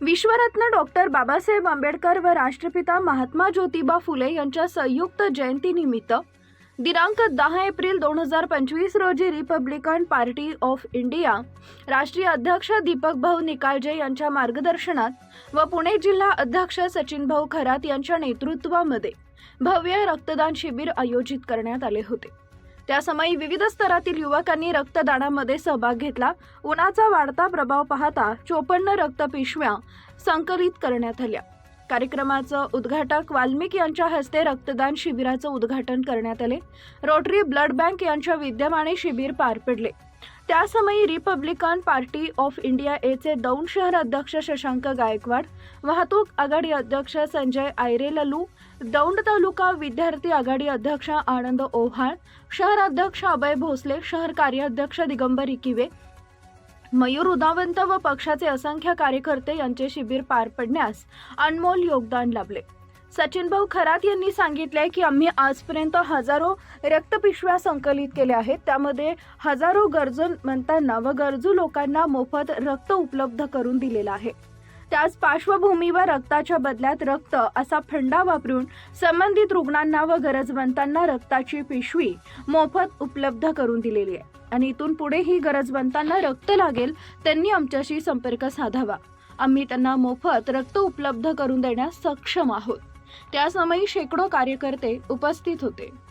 विश्वरत्न doctor Babasaheb Ambedkar व राष्ट्रपिता महात्मा ज्योतिबा फुले यांच्या संयुक्त जयंतीनिमित्त दिनांक दहा एप्रिल दोन हजार पंचवीस रोजी रिपब्लिकन पार्टी ऑफ इंडिया राष्ट्रीय अध्यक्ष दीपक भाऊ निकाळजे यांच्या मार्गदर्शनात व पुणे जिल्हा अध्यक्ष सचिन भाऊ खरात यांच्या नेतृत्वामध्ये भव्य रक्तदान शिबिर आयोजित करण्यात आले होते. त्यासमयी विविध स्तरातील युवकांनी रक्तदानामध्ये सहभाग घेतला. उन्हाचा वाढता प्रभाव पाहता चोपन्न रक्तपिशव्या संकलित करण्यात आल्या. कार्यक्रमाचं उद्घाटक वाल्मिक यांच्या हस्ते रक्तदान शिबिराचं उद्घाटन करण्यात आले. रोटरी ब्लड बँक यांच्या विद्यमाने शिबिर पार पडले. त्यासमयी रिपब्लिकन पार्टी ऑफ इंडिया एचे दौंड शहर अध्यक्ष शशांक गायकवाड वाहतूक आघाडी अध्यक्ष संजय आयरेललू दौंड तालुका विद्यार्थी आघाडी अध्यक्ष आनंद ओव्हाळ शहर अध्यक्ष अभय भोसले शहर कार्याध्यक्ष दिगंबर इकिवे मयूर उदावंत व पक्षाचे असंख्य कार्यकर्ते यांचे शिबिर पार पडण्यास अनमोल योगदान लाभले. सचिन भाऊ खरात यांनी सांगितले की आम्ही आजपर्यंत हजारो रक्तपिशव्या संकलित केल्या आहेत. त्यामध्ये हजारो गरजूंतांना व गरजू लोकांना मोफत रक्त उपलब्ध करून दिलेलं आहे. त्याच पार्श्वभूमीवर रक्ताच्या बदल्यात रक्त असा फंडा वापरून संबंधित रुग्णांना व गरजवंतांना रक्ताची पिशवी मोफत उपलब्ध करून दिलेली आहे. आणि इथून पुढेही गरजवंतांना रक्त लागेल त्यांनी आमच्याशी संपर्क साधावा. आम्ही त्यांना मोफत रक्त उपलब्ध करून देण्यास सक्षम आहोत. त्यासमयी शेकडो कार्यकर्ते उपस्थित होते.